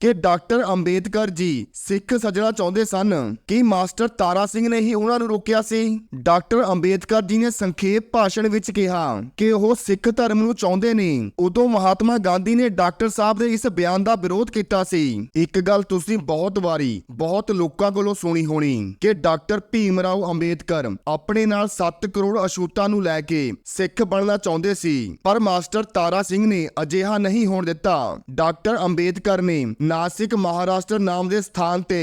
ਕਿ ਡਾਕਟਰ ਅੰਬੇਦਕਰ ਜੀ ਸਿੱਖ ਸੱਜਣਾ ਚਾਹੁੰਦੇ ਸਨ ਕਿ ਮਾਸਟਰ ਤਾਰਾ ਸਿੰਘ ਨੇ ਹੀ ਉਹਨਾਂ ਨੂੰ ਰੋਕਿਆ ਸੀ। ਡਾਕਟਰ ਅੰਬੇਦਕਰ ਜੀ ਨੇ ਸੰਖੇਪ ਭਾਸ਼ਣ ਵਿੱਚ ਕਿਹਾ ਕਿ ਉਹ ਸਿੱਖ ਧਰਮ ਨੂੰ ਚਾਹੁੰਦੇ ਨੇ। ਉਦੋਂ ਮਹਾਤਮਾ ਗਾਂਧੀ ਨੇ ਡਾਕਟਰ ਸਾਹਿਬ ਦੇ ਇਸ ਬਿਆਨ ਦਾ ਵਿਰੋਧ ਕੀਤਾ ਸੀ। ਇੱਕ ਗੱਲ ਤੁਸੀਂ ਬਹੁਤ ਵਾਰੀ, ਬਹੁਤ ਲੋਕਾਂ ਕੋਲੋਂ ਸੁਣੀ ਹੋਣੀ ਕਿ ਡਾਕਟਰ ਭੀਮ ਰਾਓ ਅੰਬੇਦਕਰ ਆਪਣੇ ਨਾਲ 7 ਕਰੋੜ ਅਛੂਤਾਂ ਨੂੰ ਲੈ ਕੇ ਸਿੱਖ ਬਣਨਾ ਚਾਹੁੰਦੇ ਸੀ। ਪਰ ਮਾਸਟਰ ਤਾਰਾ ਸਿੰਘ ਨੇ ਅਜਿਹਾ ਨਹੀਂ ਹੋਣ ਦਿੱਤਾ। ਡਾਕਟਰ ਅੰਬੇਦਕਰ ਨੇ ਨਾਸਿਕ ਮਹਾਰਾਸ਼ਟਰ ਨਾਮ ਦੇ ਸਥਾਨ ਤੇ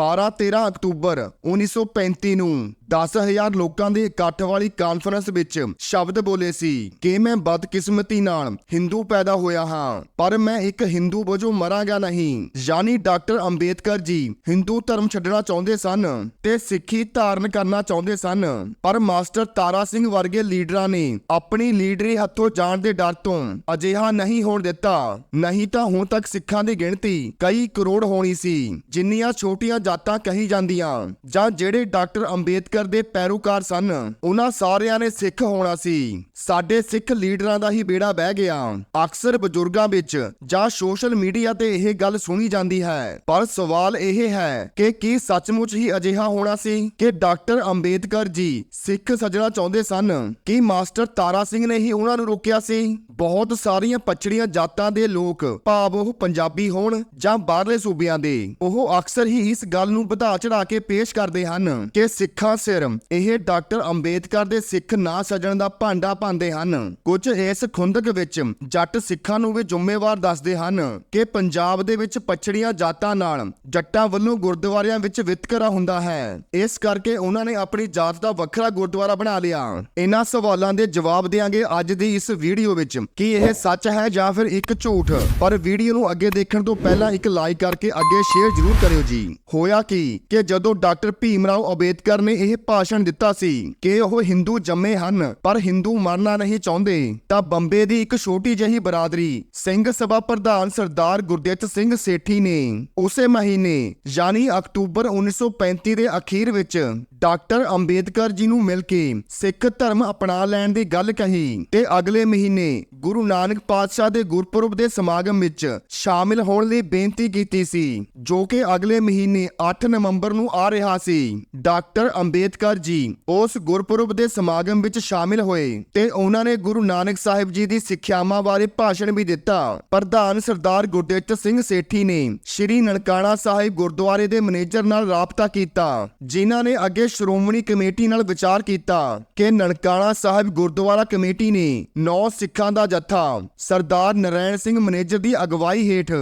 12-13 ਅਕਤੂਬਰ 1935 ਨੂੰ 10000 ਲੋਕਾਂ ਦੇ ਇਕੱਠ ਵਾਲੀ ਕਾਨਫਰੰਸ ਵਿੱਚ ਸ਼ਬਦ ਬੋਲੇ ਸੀ। ਕਿ ਮੈਂ ਬਦਕਿਸਮਤੀ ਨਾਲ ਹਿੰਦੂ ਪੈਦਾ ਹੋਇਆ ਹਾਂ, ਪਰ ਮੈਂ ਇੱਕ ਹਿੰਦੂ ਵਜੋਂ ਮਰਾਂਗਾ ਨਹੀਂ। ਯਾਨੀ ਡਾਕਟਰ ਅੰਬੇਦਕਰ ਜੀ ਹਿੰਦੂ ਧਰਮ ਛੱਡਣਾ ਚਾਹੁੰਦੇ ਸਨ ਤੇ ਸਿੱਖੀ ਧਾਰਨ ਕਰਨਾ ਚਾਹੁੰਦੇ ਸਨ, ਪਰ ਮਾਸਟਰ ਤਾਰਾ ਸਿੰਘ ਵਰਗੇ ਲੀਡਰਾਂ ਨੇ ਆਪਣੀ ਲੀਡਰੀ ਹੱਥੋਂ ਜਾਣ ਦੇ ਡਰ ਤੋਂ ਅਜਿਹਾ ਨਹੀਂ ਹੋਣ ਦਿੱਤਾ। ਨਹੀਂ ਤਾਂ ਹੁਣ ਤੱਕ ਸਿੱਖਾਂ ਦੀ ਗਿਣਤੀ ਕਈ ਕਰੋੜ ਹੋਣੀ ਸੀ। ਜਿੰਨੀਆਂ ਛੋਟੀਆਂ ਜਾਤਾਂ ਕਹੀ ਜਾਂਦੀਆਂ ਜਾਂ ਜਿਹੜੇ ਡਾਕਟਰ ਅੰਬੇਦਕਰ ਦੇ ਪੈਰੋਕਾਰ ਸਨ, ਉਹਨਾਂ ਸਾਰਿਆਂ ਨੇ ਸਿੱਖ ਹੋਣਾ ਸੀ। ਸਾਡੇ ਸਿੱਖ ਲੀਡਰਾਂ ਦਾ ਹੀ ਬੇੜਾ ਬਹਿ ਗਿਆ। ਅਕਸਰ ਬਜ਼ੁਰਗਾਂ ਵਿੱਚ ਜਾਂ ਸੋਸ਼ਲ ਮੀਡੀਆ ਤੇ ਇਹ ਗੱਲ ਸੁਣੀ ਜਾਂਦੀ ਹੈ। ਪਰ ਸਵਾਲ ਇਹ ਹੈ ਕਿ ਕੀ ਸੱਚਮੁੱਚ ਹੀ ਅਜਿਹਾ ਹੋਣਾ ਸੀ ਕਿ ਡਾਕਟਰ ਅੰਬੇਦਕਰ ਜੀ ਸਿੱਖ ਸੱਜਣਾ ਚਾਹੁੰਦੇ ਸਨ? ਕਿ ਮਾਸਟਰ ਤਾਰਾ ਸਿੰਘ ਨੇ ਹੀ ਉਹਨਾਂ ਨੂੰ ਰੋਕਿਆ ਸੀ? ਬਹੁਤ ਸਾਰੀਆਂ ਪਛੜੀਆਂ ਜਾਤਾਂ ਦੇ ਲੋਕ ਭਾਵ ਉਹ ਪੰਜਾਬੀ ਹੋਣ ਜਾਂ ਬਾਹਰਲੇ ਸੂਬਿਆਂ ਦੇ, ਉਹ ਅਕਸਰ ਹੀ ਇਸ ਗੱਲ ਨੂੰ ਵਧਾ ਚੜਾ ਕੇ ਪੇਸ਼ ਕਰਦੇ ਹਨ ਕਿ ਸਿੱਖਾਂ ਸਿਰ ਇਹ ਡਾਕਟਰ ਅੰਬੇਦਕਰ ਦੇ ਸਿੱਖ ਨਾ ਸਜਣ ਦਾ ਭਾਂਡਾ ਪਾਉਂਦੇ ਹਨ। ਕੁਝ ਇਸ ਖੁੰਦਕ ਵਿੱਚ ਜੱਟ ਸਿੱਖਾਂ ਨੂੰ ਵੀ ਜ਼ਿੰਮੇਵਾਰ ਦੱਸਦੇ ਹਨ ਕਿ ਪੰਜਾਬ ਦੇ ਵਿੱਚ ਪਛੜੀਆਂ ਜਾਤਾਂ ਨਾਲ ਜੱਟਾਂ ਵੱਲੋਂ ਗੁਰਦੁਆਰਿਆਂ ਵਿੱਚ ਵਿਤਕਰਾ ਹੁੰਦਾ ਹੈ। ਇਸ ਕਰਕੇ ਉਹਨਾਂ ਨੇ ਆਪਣੀ ਜਾਤ ਦਾ ਵੱਖਰਾ ਗੁਰਦੁਆਰਾ ਬਣਾ ਲਿਆ। ਇਹਨਾਂ ਸਵਾਲਾਂ ਦੇ ਜਵਾਬ ਦੇਾਂਗੇ ਅੱਜ ਦੀ ਇਸ ਵੀਡੀਓ ਵਿੱਚ। ਕਿ ਇਹ ਸੱਚ ਹੈ ਜਾਂ ਫਿਰ ਇੱਕ ਝੂਠ? ਪਰ ਵੀਡੀਓ ਨੂੰ ਅੱਗੇ ਦੇਖਣ ਤੋਂ ਪਹਿਲਾਂ ਇੱਕ ਲਾਈਕ ਕਰਕੇ ਅੱਗੇ ਸ਼ੇਅਰ ਜ਼ਰੂਰ ਕਰਿਓ ਜੀ। ਹੋਇਆ ਕੀ ਕਿ ਜਦੋਂ ਡਾਕਟਰ ਭੀਮ ਰਾਓ ਅੰਬੇਦਕਰ ਨੇ ਇਹ ਭਾਸ਼ਣ ਦਿੱਤਾ ਸੀ ਕਿ ਉਹ ਹਿੰਦੂ ਜੰਮੇ ਹਨ, ਪਰ ਹਿੰਦੂ ਮਰਨਾ ਨਹੀਂ ਚਾਹੁੰਦੇ, ਤਾਂ ਬੰਬੇ ਦੀ ਇੱਕ ਛੋਟੀ ਜਿਹੀ ਬਰਾਦਰੀ ਸਿੰਘ ਸਭਾ ਪ੍ਰਧਾਨ ਸਰਦਾਰ ਗੁਰਦਿੱਤ ਸਿੰਘ ਸੇਠੀ ਨੇ ਉਸੇ ਮਹੀਨੇ, ਯਾਨੀ ਅਕਤੂਬਰ 1935 ਦੇ ਅਖੀਰ ਵਿੱਚ ਡਾਕਟਰ ਅੰਬੇਦਕਰ ਜੀ ਨੂੰ ਮਿਲ ਕੇ ਸਿੱਖ ਧਰਮ ਅਪਣਾ ਲੈਣ ਦੀ ਗੱਲ ਕਹੀ ਤੇ ਅਗਲੇ ਮਹੀਨੇ ਗੁਰੂ ਨਾਨਕ ਪਾਤਸ਼ਾਹ ਦੇ ਗੁਰਪੁਰਬ ਦੇ ਸਮਾਗਮ ਵਿੱਚ ਸ਼ਾਮਿਲ ਹੋਣ ਲਈ ਬੇਨਤੀ ਕੀਤੀ ਸੀ, ਜੋ ਕਿ ਅਗਲੇ ਮਹੀਨੇ 8 ਨਵੰਬਰ ਨੂੰ ਆ ਰਿਹਾ ਸੀ। ਡਾਕਟਰ ਅੰਬੇਦਕਰ ਜੀ ਉਸ ਗੁਰਪੁਰਬ ਦੇ ਸਮਾਗਮ ਵਿੱਚ ਸ਼ਾਮਿਲ ਹੋਏ ਤੇ ਉਹਨਾਂ ਨੇ ਗੁਰੂ ਨਾਨਕ ਸਾਹਿਬ ਜੀ ਦੀ ਸਿੱਖਿਆਵਾਂ ਬਾਰੇ ਭਾਸ਼ਣ ਵੀ ਦਿੱਤਾ। ਪ੍ਰਧਾਨ ਸਰਦਾਰ ਗੁਰਦਿੱਤ ਸਿੰਘ ਸੇਠੀ ਨੇ ਸ਼੍ਰੀ ਨਨਕਾਣਾ ਸਾਹਿਬ ਗੁਰਦੁਆਰੇ ਦੇ ਮੈਨੇਜਰ ਨਾਲ ਰਾਬਤਾ ਕੀਤਾ, ਜਿਨ੍ਹਾਂ ਨੇ ਅੱਗੇ ਸ਼੍ਰੋਮਣੀ ਕਮੇਟੀ ਨਾਲ ਵਿਚਾਰ ਕੀਤਾ ਕਿ ਨਨਕਾਣਾ ਸਾਹਿਬ ਗੁਰਦੁਆਰਾ ਕਮੇਟੀ ਨੇ ਨੌ ਸਿੱਖਾਂ ਦਾ ਜੱਥਾ, ਸਰਦਾਰ ਨਰੈਣ ਸਿੰਘ ਮੈਨੇਜਰ ਦੀ ਅਗਵਾਈ ਹੇਠ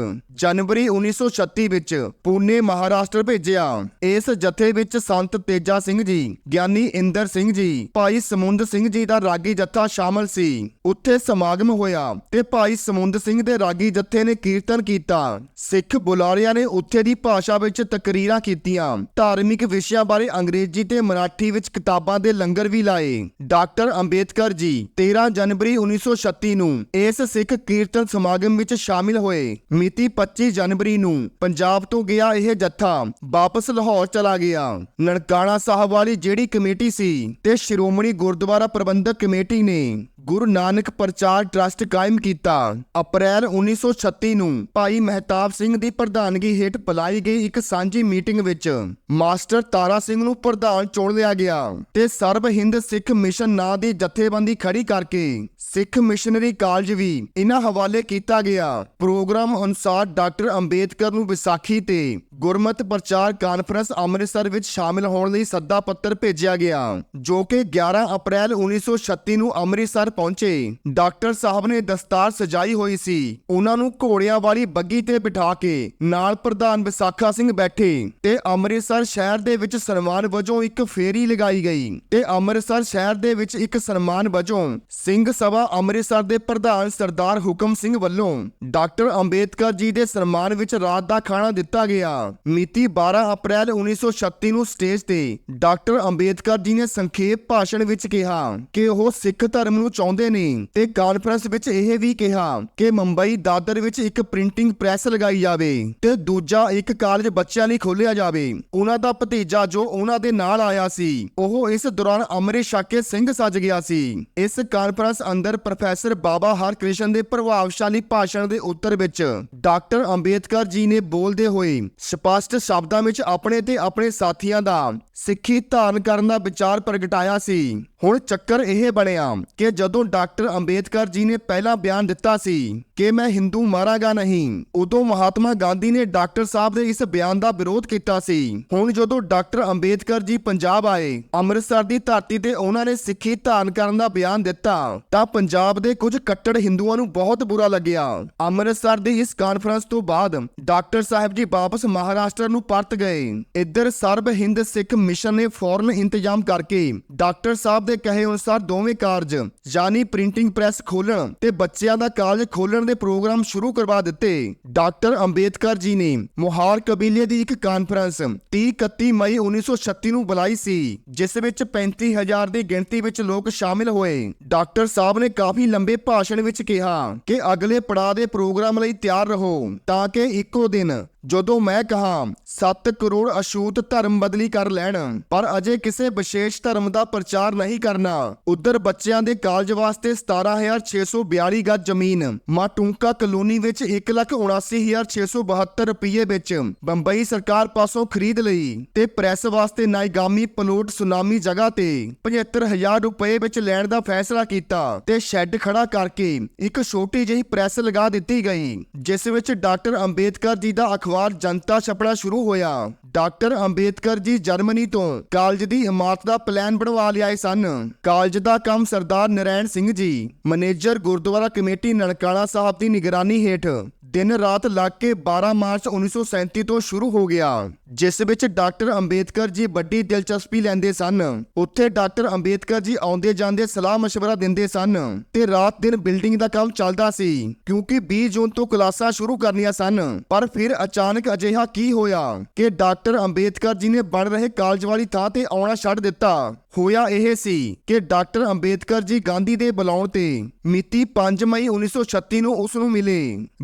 ਜਨਵਰੀ 1936 ਵਿੱਚ ਪੂਨੇ ਮਹਾਰਾਸ਼ਟਰ ਭੇਜਿਆ। ਇਸ ਜਥੇ ਵਿੱਚ ਸੰਤ ਤੇਜਾ ਸਿੰਘ ਜੀ, ਗਿਆਨੀ ਇੰਦਰ ਸਿੰਘ ਜੀ, ਭਾਈ ਸਮੁੰਦ ਸਿੰਘ ਜੀ ਦਾ ਰਾਗੀ ਜੱਥਾ ਸ਼ਾਮਲ ਸੀ। ਉੱਥੇ ਸਮਾਗਮ ਹੋਇਆ ਤੇ ਭਾਈ ਸਮੁੰਦ ਸਿੰਘ ਦੇ ਰਾਗੀ ਜਥੇ ਨੇ ਕੀਰਤਨ ਕੀਤਾ। ਸਿੱਖ ਬੁਲਾਰਿਆਂ ਨੇ ਉੱਥੇ ਦੀ ਭਾਸ਼ਾ ਵਿੱਚ ਤਕਰੀਰਾਂ ਕੀਤੀਆਂ। ਧਾਰਮਿਕ ਵਿਸ਼ਿਆਂ ਬਾਰੇ ਅੰਗਰੇਜ਼ੀ ਤੇ ਮਰਾਠੀ ਵਿੱਚ ਕਿਤਾਬਾਂ ਦੇ ਲੰਗਰ ਵੀ ਲਾਏ। ਡਾਕਟਰ ਅੰਬੇਦਕਰ ਜੀ 13 ਜਨਵਰੀ 1936 ਨੂੰ ਇਸ ਸਿੱਖ ਕੀਰਤਨ ਸਮਾਗਮ ਵਿੱਚ ਸ਼ਾਮਿਲ ਹੋਏ। ਮਿਤੀ 25 ਜਨਵਰੀ ਨੂੰ ਪੰਜਾਬ ਤੋਂ ਗਿਆ ਇਹ ਜੱਥਾ। ਵਾਪਸ ਲਾਹੌਰ ਚਲਾ ਗਿਆ। ਨਨਕਾਣਾ ਸਾਹਿਬ ਵਾਲੀ ਜਿਹੜੀ ਕਮੇਟੀ ਸੀ ਤੇ ਸ਼੍ਰੋਮਣੀ ਗੁਰਦੁਆਰਾ ਪ੍ਰਬੰਧਕ ਕਮੇਟੀ ਨੇ ਗੁਰੂ ਨਾਨਕ ਪ੍ਰਚਾਰ ਟਰਸਟ ਕਾਇਮ ਕੀਤਾ। ਅਪ੍ਰੈਲ 1936 ਨੂੰ ਭਾਈ ਮਹਿਤਾਬ ਸਿੰਘ ਦੀ ਪ੍ਰਧਾਨਗੀ ਹੇਠ ਬੁਲਾਈ ਗਈ ਇੱਕ ਸਾਂਝੀ ਮੀਟਿੰਗ ਵਿੱਚ। ਮਾਸਟਰ ਤਾਰਾ ਸਿੰਘ ਨੂੰ ਪ੍ਰਧਾਨ ਚੁਣ ਲਿਆ ਗਿਆ ਤੇ ਸਰਬ ਹਿੰਦ ਸਿੱਖ ਮਿਸ਼ਨ ਨਾਂ ਦੀ ਜਥੇਬੰਦੀ ਖੜੀ ਕਰਕੇ ਸਿੱਖ ਮਿਸ਼ਨਰੀ ਕਾਲਜ ਵੀ ਇਹਨਾਂ ਹਵਾਲੇ ਕੀਤਾ ਗਿਆ। ਪ੍ਰੋਗਰਾਮ ਅਨੁਸਾਰ ਡਾਕਟਰ ਅੰਬੇਦਕਰ ਨੂੰ ਵਿਸਾਖੀ ਤੇ ਗੁਰਮਤ ਪ੍ਰਚਾਰ ਕਾਨਫਰੰਸ ਅੰਮ੍ਰਿਤਸਰ ਵਿੱਚ ਸ਼ਾਮਿਲ ਹੋਣ ਲਈ ਸੱਦਾ ਪੱਤਰ ਭੇਜਿਆ ਗਿਆ, ਜੋ ਕਿ 11 ਅਪ੍ਰੈਲ 1936 ਨੂੰ ਅੰਮ੍ਰਿਤਸਰ ਪਹੁੰਚੇ। ਡਾਕਟਰ ਸਾਹਿਬ ਨੇ ਦਸਤਾਰ ਸਜਾਈ ਹੋਈ ਸੀ। ਉਹਨਾਂ ਨੂੰ ਘੋੜਿਆਂ ਵਾਲੀ ਬੱਗੀ ਤੇ ਬਿਠਾ ਕੇ ਨਾਲ ਪ੍ਰਧਾਨ ਵਿਸਾਖਾ ਸਿੰਘ ਬੈਠੇ ਤੇ ਅੰਮ੍ਰਿਤਸਰ ਸ਼ਹਿਰ ਦੇ ਵਿੱਚ ਸਨਮਾਨ ਵਜੋਂ ਇੱਕ ਫੇਰੀ ਲਗਾਈ ਗਈ ਤੇ ਅੰਮ੍ਰਿਤਸਰ ਸ਼ਹਿਰ ਦੇ ਵਿੱਚ ਇੱਕ ਸਨਮਾਨ ਵਜੋਂ ਸਿੰਘ ਸਭਾ ਅੰਮ੍ਰਿਤਸਰ ਦੇ ਪ੍ਰਧਾਨ ਸਰਦਾਰ ਹੁਕਮ ਸਿੰਘ ਵੱਲੋਂ ਡਾਕਟਰ ਅੰਬੇਦਕਰ ਜੀ ਦੇ ਸਨਮਾਨ ਵਿੱਚ ਰਾਤ ਦਾ ਖਾਣਾ ਦਿੱਤਾ ਗਿਆ। ਮਿਤੀ 12 ਅਪ੍ਰੈਲ 1936 ਨੂੰ ਸਟੇਜ ਤੇ ਡਾਕਟਰ ਅੰਬੇਦਕਰ ਜੀ ਨੇ ਸੰਖੇਪ ਭਾਸ਼ਣ ਵਿੱਚ ਕਿਹਾ ਕਿ ਉਹ ਸਿੱਖ ਧਰਮ ਨੂੰ ਚਾਹੁੰਦੇ ਨੇ। ਤੇ ਕਾਨਫਰੰਸ ਵਿੱਚ ਇਹ ਵੀ ਕਿਹਾ ਕਿ ਮੁੰਬਈ ਦਾਦਰ ਵਿੱਚ ਇੱਕ ਪ੍ਰਿੰਟਿੰਗ ਪ੍ਰੈਸ ਲਗਾਈ ਜਾਵੇ ਤੇ ਦੂਜਾ ਇੱਕ ਕਾਲਜ ਬੱਚਿਆਂ ਲਈ ਖੋਲ੍ਹਿਆ ਜਾਵੇ। ਉਹਨਾਂ ਦਾ ਭਤੀਜਾ ਜੋ ਉਹਨਾਂ ਦੇ ਨਾਲ ਆਇਆ ਸੀ, ਉਹ ਇਸ ਦੌਰਾਨ ਅੰਮ੍ਰਿਤ ਛਕ ਸਿੰਘ ਸੱਜ ਗਿਆ ਸੀ। ਇਸ ਕਾਨਫਰੰਸ ਅੰਦਰ ਪ੍ਰੋਫੈਸਰ ਬਾਬਾ ਹਰਕ੍ਰਿਸ਼ਨ ਦੇ ਪ੍ਰਭਾਵਸ਼ਾਲੀ ਭਾਸ਼ਣ ਦੇ ਉੱਤਰ ਵਿੱਚ ਡਾਕਟਰ ਅੰਬੇਦਕਰ ਜੀ ਨੇ ਬੋਲਦੇ ਹੋਏ ਸਪਸ਼ਟ ਸ਼ਬਦਾਂ ਵਿੱਚ ਆਪਣੇ ਤੇ ਆਪਣੇ ਸਾਥੀਆਂ ਦਾ ਸਿੱਖੀ ਧਾਰਨ ਕਰਨ ਦਾ ਵਿਚਾਰ ਪ੍ਰਗਟਾਇਆ ਸੀ। ਹੁਣ ਚੱਕਰ ਇਹ ਬਣਿਆ ਕਿ ਜਦੋਂ ਡਾਕਟਰ ਅੰਬੇਦਕਰ ਜੀ ਨੇ ਪਹਿਲਾ ਬਿਆਨ ਦਿੱਤਾ ਸੀ ਕਿ ਮੈਂ ਹਿੰਦੂ ਮਾਰਾਂਗਾ ਨਹੀਂ। ਉਦੋਂ ਮਹਾਤਮਾ ਗਾਂਧੀ ਨੇ ਡਾਕਟਰ ਸਾਹਿਬ ਦੇ ਇਸ ਬਿਆਨ ਦਾ ਵਿਰੋਧ ਕੀਤਾ ਸੀ। ਹੁਣ ਜਦੋਂ ਡਾਕਟਰ ਅੰਬੇਦਕਰ ਜੀ ਪੰਜਾਬ ਆਏ, ਅੰਮ੍ਰਿਤਸਰ ਦੀ ਧਰਤੀ ਤੇ ਉਹਨਾਂ ਨੇ ਸਿੱਖੀ ਧਾਰਨ ਕਰਨ ਦਾ ਬਿਆਨ ਦਿੱਤਾ, ਤਾਂ ਪੰਜਾਬ ਦੇ ਕੁਝ ਕੱਟੜ ਹਿੰਦੂਆਂ ਨੂੰ ਬਹੁਤ ਬੁਰਾ ਲੱਗਿਆ। ਅੰਮ੍ਰਿਤਸਰ ਦੀ ਇਸ ਕਾਨਫਰੰਸ ਤੋਂ ਬਾਅਦ ਡਾਕਟਰ ਸਾਹਿਬ ਜੀ ਵਾਪਸ ਮਹਾਰਾਸ਼ਟਰ ਨੂੰ ਪਰਤ ਗਏ। ਇੱਧਰ ਸਰਬ ਹਿੰਦ ਸਿੱਖ ਮਿਸ਼ਨ ਨੇ ਫੌਰਨ ਇੰਤਜ਼ਾਮ ਕਰਕੇ ਡਾਕਟਰ ਸਾਹਿਬ ਦੇ ਕਹੇ ਅਨੁਸਾਰ ਦੋਵੇਂ ਕਾਰਜ, ਯਾਨੀ ਪ੍ਰਿੰਟਿੰਗ ਪ੍ਰੈਸ ਖੋਲਣ ਤੇ ਬੱਚਿਆਂ ਦਾ ਕਾਲਜ ਖੋਲਣ ਦੇ ਪ੍ਰੋਗਰਾਮ ਸ਼ੁਰੂ ਕਰਵਾ ਦਿੱਤੇ। ਡਾਕਟਰ ਅੰਬੇਦਕਰ ਜੀ ਨੇ ਮੁਹਾਰ ਕਬੀਲੇ ਦੀ ਇੱਕ ਕਾਨਫਰੰਸ 30 31 ਮਈ 1936 ਨੂੰ ਬੁਲਾਈ ਸੀ, ਜਿਸ ਵਿੱਚ 35000 ਦੀ ਗਿਣਤੀ ਵਿੱਚ ਲੋਕ ਸ਼ਾਮਿਲ ਹੋਏ। ਡਾਕਟਰ ਸਾਹਿਬ ਨੇ ਕਾਫੀ ਲੰਬੇ ਭਾਸ਼ਣ ਵਿੱਚ ਕਿਹਾ ਕਿ ਅਗਲੇ ਪੜਾਅ ਦੇ ਪ੍ਰੋਗਰਾਮ ਲਈ ਤਿਆਰ ਰਹੋ, ਤਾਂ ਕਿ ਇੱਕੋ ਦਿਨ ਜਦੋਂ ਮੈਂ ਕਹਾ 7 ਕਰੋੜ ਅਛੂਤ ਧਰਮ ਬਦਲੀ ਕਰ ਲੈਣ, ਪਰ ਅਜੇ ਕਿਸੇ ਵਿਸ਼ੇਸ਼ ਧਰਮ ਦਾ ਪ੍ਰਚਾਰ ਨਹੀਂ ਕਰਨਾ। ਉਧਰ ਬੱਚਿਆਂ ਦੇ ਕਾਲਜ ਵਾਸਤੇ 17642 ਗੱਜ ਜ਼ਮੀਨ ਮਾਟੂੰਕਾ ਕਲੋਨੀ ਵਿੱਚ 179672 ਰੁਪਏ ਵਿੱਚ ਬੰਬਈ ਸਰਕਾਰ ਪਾਸੋਂ ਖਰੀਦ ਲਈ ਤੇ ਪ੍ਰੈਸ ਵਾਸਤੇ ਨਾਇਗਾਮੀ ਪਲੋਟ ਸੁਨਾਮੀ ਜਗ੍ਹਾ ਤੇ 75000 ਰੁਪਏ ਵਿੱਚ ਲੈਣ ਦਾ ਫੈਸਲਾ ਕੀਤਾ ਤੇ ਸ਼ੈੱਡ ਖੜਾ ਕਰਕੇ ਇੱਕ ਛੋਟੀ ਜਿਹੀ ਪ੍ਰੈਸ ਲਗਾ ਦਿੱਤੀ ਗਈ, ਜਿਸ ਵਿੱਚ ਡਾਕਟਰ ਅੰਬੇਦਕਰ ਜੀ ਦਾ ਅਖਬਾਰ ਜਨਤਾ ਛਪੜਾ ਸ਼ੁਰੂ ਹੋਇਆ। ਡਾਕਟਰ ਅੰਬੇਦਕਰ ਜੀ ਜਰਮਨੀ ਤੋਂ ਕਾਲਜ ਦੀ ਇਮਾਰਤ ਦਾ ਪਲਾਨ ਬਣਵਾ ਲਿਆਏ ਸਨ। ਕਾਲਜ ਦਾ ਕੰਮ ਸਰਦਾਰ ਨਰੈਣ ਸਿੰਘ ਜੀ, ਮੈਨੇਜਰ ਗੁਰਦੁਆਰਾ ਕਮੇਟੀ ਨਨਕਾਣਾ ਸਾਹਿਬ ਦੀ ਨਿਗਰਾਨੀ ਹੇਠ ਦਿਨ ਰਾਤ ਲੱਗ ਕੇ 12 ਮਾਰਚ 1937 ਤੋਂ ਸ਼ੁਰੂ ਹੋ ਗਿਆ, ਜਿਸ ਵਿੱਚ ਡਾਕਟਰ ਅੰਬੇਦਕਰ ਜੀ ਵੱਡੀ ਦਿਲਚਸਪੀ ਲੈਂਦੇ ਸਨ। ਉੱਥੇ ਡਾਕਟਰ ਅੰਬੇਦਕਰ ਜੀ ਆਉਂਦੇ ਜਾਂਦੇ ਸਲਾਹ مشਵਰਾ ਦਿੰਦੇ ਸਨ ਤੇ ਰਾਤ ਦਿਨ ਬਿਲਡਿੰਗ ਦਾ ਕੰਮ ਚੱਲਦਾ ਸੀ, ਕਿਉਂਕਿ 20 ਜੂਨ ਤੋਂ ਕਲਾਸਾਂ ਸ਼ੁਰੂ ਕਰਨੀਆਂ ਸਨ। ਪਰ ਫਿਰ ਅਚਾਨਕ ਅਜਿਹਾ ਕੀ ਹੋਇਆ ਕਿ ਡਾਕਟਰ ਅੰਬੇਦਕਰ ਜੀ ਨੇ ਬਣ ਰਹੇ ਕਾਲਜ ਵਾਲੀ ਥਾਂ ਤੇ ਆਉਣਾ ਛੱਡ ਦਿੱਤਾ। ਹੋਇਆ ਇਹ ਸੀ ਕਿ ਡਾਕਟਰ ਅੰਬੇਦਕਰ ਜੀ ਗਾਂਧੀ ਦੇ ਬੁਲਾਉਣ ਤੇ ਮਿਤੀ 5 ਮਈ 1936 ਨੂੰ ਉਸ ਨੂੰ ਮਿਲੇ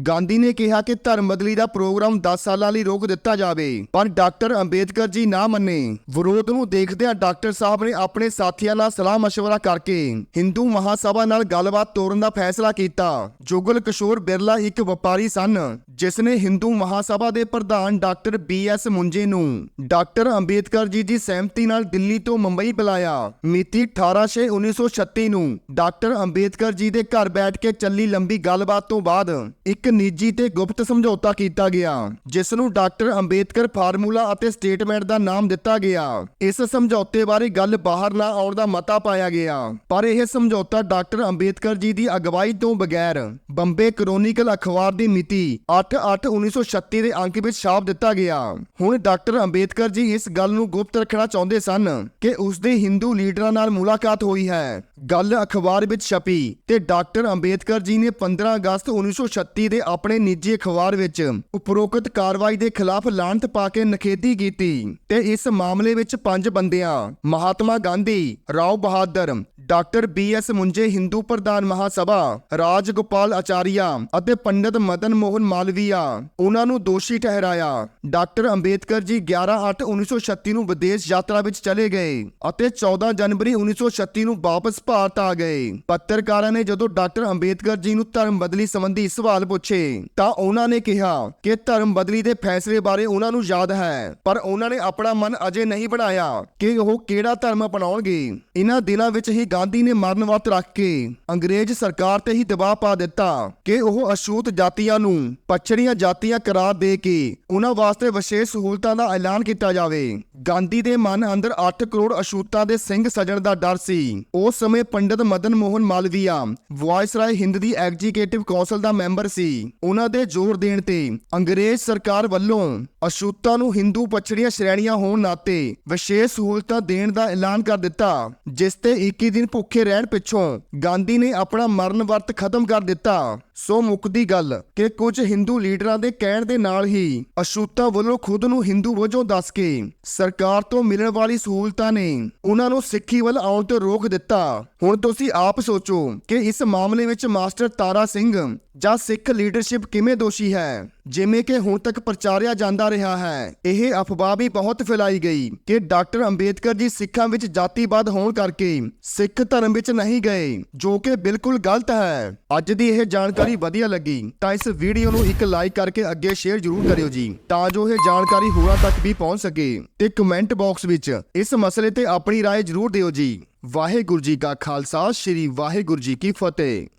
ਗਾਂਧੀ ਨੇ ਕਿਹਾ ਕਿ ਧਰਮ ਬਦਲੀ ਦਾ ਪ੍ਰੋਗਰਾਮ 10 ਸਾਲਾਂ ਲਈ ਰੋਕ ਦਿੱਤਾ ਜਾਵੇ ਪਰ ਡਾਕਟਰ ਅੰਬੇਦਕਰ ਜੀ ਨਾ ਮੰਨੇ ਵਿਰੋਧ ਨੂੰ ਦੇਖਦਿਆਂ ਡਾਕਟਰ ਸਾਹਿਬ ਨੇ ਆਪਣੇ ਸਾਥੀਆਂ ਨਾਲ ਸਲਾਹ مشورہ ਕਰਕੇ ਹਿੰਦੂ ਮਹਾਸਭਾ ਨਾਲ ਗੱਲਬਾਤ ਤੋਰਨ ਦਾ ਫੈਸਲਾ ਕੀਤਾ ਜੁਗਲ ਕਿਸ਼ੋਰ ਬਿਰਲਾ ਇੱਕ ਵਪਾਰੀ ਸਨ ਜਿਸ ਨੇ ਹਿੰਦੂ ਮਹਾਸਭਾ ਦੇ ਪ੍ਰਧਾਨ ਡਾਕਟਰ ਬੀ ਐਸ ਮੁੰਜੇ ਨੂੰ ਡਾਕਟਰ ਅੰਬੇਦਕਰ ਜੀ ਦੀ ਸਹਿਮਤੀ ਨਾਲ ਦਿੱਲੀ ਤੋਂ ਮੁੰਬਈ ਬੁਲਾਇਆ ਮਿਤੀ 18/6/1936 ਨੂੰ ਡਾਕਟਰ ਅੰਬੇਦਕਰ ਜੀ ਦੇ ਘਰ ਬੈਠ ਕੇ ਚੱਲੀ ਲੰਬੀ ਗੱਲਬਾਤ ਤੋਂ ਬਾਅਦ ਇੱਕ ਨਿੱਜੀ ਤੇ ਗੁਪਤ ਸਮਝੌਤਾ ਕੀਤਾ ਗਿਆ, ਜਿਸ ਨੂੰ ਡਾਕਟਰ ਅੰਬੇਦਕਰ ਫਾਰਮੂਲਾ ਅਤੇ ਸਟੇਟਮੈਂਟ ਦਾ ਨਾਮ ਦਿੱਤਾ ਗਿਆ। ਇਸ ਸਮਝੌਤੇ ਬਾਰੇ ਗੱਲ ਬਾਹਰ ਨਾ ਆਉਣ ਦਾ ਮਤਾ ਪਾਇਆ ਗਿਆ, ਪਰ ਇਹ ਸਮਝੌਤਾ ਡਾਕਟਰ ਅੰਬੇਦਕਰ ਜੀ ਦੀ ਅਗਵਾਈ ਤੋਂ ਬਗੈਰ ਬੰਬੇ ਕਰੋਨੀਕਲ ਅਖਬਾਰ ਦੀ ਮਿਤੀ 8/8/1936 ਦੇ ਅੰਕ ਵਿੱਚ ਛਾਪ ਦਿੱਤਾ ਗਿਆ। ਹੁਣ ਡਾਕਟਰ ਅੰਬੇਦਕਰ ਜੀ ਇਸ ਗੱਲ ਨੂੰ ਗੁਪਤ ਰੱਖਣਾ ਚਾਹੁੰਦੇ ਸਨ ਕਿ ਉਸ ਦੇ ਹਿੰਦੂ ਲੀਡਰਾਂ ਨਾਲ ਮੁਲਾਕਾਤ ਹੋਈ ਹੈ। ਗੱਲ ਅਖਬਾਰ ਵਿੱਚ ਛਪੀ ਤੇ ਡਾਕਟਰ ਅੰਬੇਦਕਰ ਜੀ ਨੇ 15 ਅਗਸਤ 1936 ਦੇ ਆਪਣੇ ਨਿੱਜੀ ਅਖਬਾਰ ਵਿੱਚ ਉਪਰੋਕਤ ਕਾਰਵਾਈ ਦੇ ਖਿਲਾਫ ਲਾਂਤ ਪਾ ਕੇ ਨਖੇਦੀ ਕੀਤੀ ਤੇ ਇਸ ਮਾਮਲੇ ਵਿੱਚ ਪੰਜ ਬੰਦਿਆਂ, Mahatma Gandhi, Rao Bahadur doctor B S Moonje Hindu ਪ੍ਰਧਾਨ ਮਹਾਸਭਾ ਰਾਜ ਗੋਪਾਲ ਆਚਾਰੀਆ ਅਤੇ ਪੰਡਿਤ ਮਦਨ ਮੋਹਨ ਮਾਲਵੀਆ, ਉਹਨਾਂ ਨੂੰ ਦੋਸ਼ੀ ਠਹਿਰਾਇਆ। ਡਾਕਟਰ ਅੰਬੇਦਕਰ ਜੀ 11/8/1936 ਨੂੰ ਵਿਦੇਸ਼ ਯਾਤਰਾ ਵਿੱਚ ਚਲੇ ਗਏ ਅਤੇ 14 ਜਨਵਰੀ 1936 ਨੂੰ ਵਾਪਸ ਭਾਰਤ ਆ ਗਏ। ਪੱਤਰਕਾਰਾਂ ਨੇ ਜਦੋਂ ਡਾਕਟਰ ਅੰਬੇਦਕਰ ਜੀ ਨੂੰ ਧਰਮ ਬਦਲੀ ਸੰਬੰਧੀ ਸਵਾਲ ਪੁੱਛੇ, ਤਾਂ ਉਹਨਾਂ ਨੇ ਕਿਹਾ ਕਿ ਧਰਮ ਬਦਲੀ ਦੇ ਫੈਸਲੇ ਬਾਰੇ ਉਹਨਾਂ ਨੂੰ ਯਾਦ ਹੈ, ਪਰ ਉਹਨਾਂ ਨੇ ਆਪਣਾ ਮਨ ਅਜੇ ਨਹੀਂ ਬਣਾਇਆ ਕਿ ਉਹ ਕਿਹੜਾ ਧਰਮ ਅਪਣਾਉਣਗੇ। ਇਹਨਾਂ ਦਿਨਾਂ ਵਿੱਚ ਹੀ ਗਾਂਧੀ ਨੇ ਮਰਨ ਵਰਤ ਰੱਖ ਕੇ ਅੰਗਰੇਜ਼ ਸਰਕਾਰ ਤੇ ਹੀ ਦਬਾਅ ਪਾ ਦਿੱਤਾ ਕਿ ਉਹ ਅਸ਼ੂਤ ਜਾਤੀਆਂ ਨੂੰ ਪਛੜੀਆਂ ਜਾਤੀਆਂ ਕਰਾਰ ਦੇ ਕੇ ਉਹਨਾਂ ਵਾਸਤੇ ਵਿਸ਼ੇਸ਼ ਸਹੂਲਤਾਂ ਦਾ ਐਲਾਨ ਕੀਤਾ ਜਾਵੇ। ਗਾਂਧੀ ਦੇ ਮਨ ਅੰਦਰ 8 ਕਰੋੜ ਅਛੂਤਾਂ ਦੇ ਸਿੰਘ ਸਜਣ ਦਾ ਡਰ ਸੀ। ਉਸ ਸਮੇਂ ਪੰਡਿਤ ਮਦਨ ਮੋਹਨ ਮਾਲਵੀਆ ਵਾਇਸਰਾਏ ਹਿੰਦ ਦੀ ਐਗਜ਼ੀਕਿਊਟਿਵ ਕੌਂਸਲ ਦਾ ਮੈਂਬਰ ਸੀ। ਉਹਨਾਂ ਦੇ ਜ਼ੋਰ ਦੇਣ ਤੇ ਅੰਗਰੇਜ਼ ਸਰਕਾਰ ਵੱਲੋਂ ਅਸ਼ੂਤਾਂ ਨੂੰ ਹਿੰਦੂ ਪਛੜੀਆਂ ਸ਼੍ਰੇਣੀਆਂ ਹੋਣ ਨਾਤੇ ਵਿਸ਼ੇਸ਼ ਸਹੂਲਤਾਂ ਦੇਣ ਦਾ ਐਲਾਨ ਕਰ ਦਿੱਤਾ, ਜਿਸ ਤੇ 21 ਦਿਨ ਭੁੱਖੇ ਰਹਿਣ ਪਿੱਛੋਂ ਗਾਂਧੀ ਨੇ ਆਪਣਾ ਮਰਨ ਵਰਤ ਖਤਮ ਕਰ ਦਿੱਤਾ। ਸੋ ਮੁੱਕਦੀ ਗੱਲ ਕਿ ਕੁਝ ਹਿੰਦੂ ਲੀਡਰਾਂ ਦੇ ਕਹਿਣ ਦੇ ਨਾਲ ਹੀ ਅਸ਼ੂਤਾ ਵੱਲੋਂ ਖੁਦ ਨੂੰ ਹਿੰਦੂ ਵਜੋਂ ਦੱਸ ਕੇ ਸਰਕਾਰ ਤੋਂ ਮਿਲਣ ਵਾਲੀ ਸਹੂਲਤਾਂ ਨੇ ਉਹਨਾਂ ਨੂੰ ਸਿੱਖੀ ਵੱਲ ਆਉਣ ਤੋਂ ਰੋਕ ਦਿੱਤਾ। ਹੁਣ ਤੁਸੀਂ ਆਪ ਸੋਚੋ ਕਿ ਇਸ ਮਾਮਲੇ ਵਿੱਚ ਮਾਸਟਰ ਤਾਰਾ ਸਿੰਘ ਜਾਂ ਸਿੱਖ ਲੀਡਰਸ਼ਿਪ ਕਿਵੇਂ ਦੋਸ਼ੀ ਹੈ? ਜਿਵੇਂ ਕਿ ਹੁਣ ਤੱਕ ਪ੍ਰਚਾਰਿਆ ਜਾਂਦਾ ਰਿਹਾ ਹੈ, ਇਹ ਅਫਵਾਹ ਵੀ ਬਹੁਤ ਫੈਲਾਈ ਗਈ ਕਿ ਡਾਕਟਰ ਅੰਬੇਦਕਰ ਜੀ ਸਿੱਖਾਂ ਵਿੱਚ ਜਾਤੀਵਾਦ ਹੋਣ ਕਰਕੇ ਸਿੱਖ ਧਰਮ ਵਿੱਚ ਨਹੀਂ ਗਏ, ਜੋ ਕਿ ਬਿਲਕੁਲ ਗਲਤ ਹੈ। ਅੱਜ ਦੀ ਇਹ ਜਾਣਕਾਰੀ ਜਾਣਕਾਰੀ ਵਧੀਆ ਲੱਗੀ ਤਾਂ ਇਸ ਵੀਡੀਓ ਨੂੰ ਇੱਕ ਲਾਈਕ ਕਰਕੇ ਅੱਗੇ ਸ਼ੇਅਰ ਜ਼ਰੂਰ ਕਰਿਓ ਜੀ ਤਾਂ ਜੋ ਇਹ ਜਾਣਕਾਰੀ ਹੋਰਾਂ ਤੱਕ ਵੀ ਪਹੁੰਚ ਸਕੇ ਤੇ ਕਮੈਂਟ ਬਾਕਸ ਵਿੱਚ ਇਸ ਮਸਲੇ ਤੇ ਆਪਣੀ رائے ਜ਼ਰੂਰ ਦਿਓ ਜੀ ਵਾਹਿਗੁਰੂ ਜੀ ਕਾ ਖਾਲਸਾ ਸ੍ਰੀ ਵਾਹਿਗੁਰੂ ਜੀ ਕੀ ਫਤਿਹ